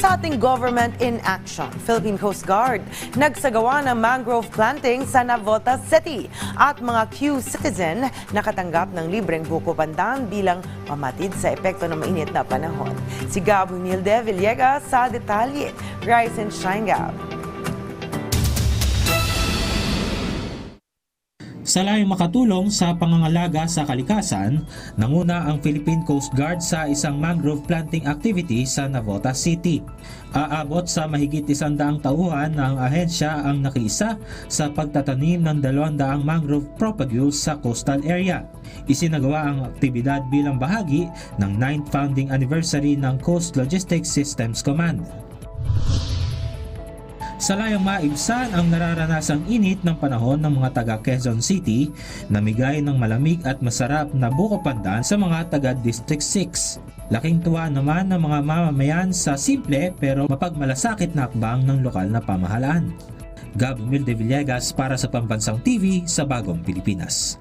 Sa ating government in action, Philippine Coast Guard nagsagawa ng mangrove planting sa Navotas City at mga Q citizen nakatanggap ng libreng buko pandan bilang pamatid sa epekto ng mainit na panahon. Si Gab Humilde Villegas sa detalye. Rise and shine, Gab. Sa layong makatulong sa pangangalaga sa kalikasan, nanguna ang Philippine Coast Guard sa isang mangrove planting activity sa Navotas City. Aabot sa mahigit isang daang tauhan ang ahensya ang nakiisa sa pagtatanim ng dalawang daang mangrove propagules sa coastal area. Isinagawa ang aktibidad bilang bahagi ng 9th founding anniversary ng Coast Logistics Systems Command. Sa layong maibsan ang nararanasang init ng panahon ng mga taga Quezon City, namigay ng malamig at masarap na buko pandan sa mga taga District 6. Laking tuwa naman ng mga mamamayan sa simple pero mapagmalasakit na akbang ng lokal na pamahalaan. Gab Humilde Villegas para sa Pambansang TV sa Bagong Pilipinas.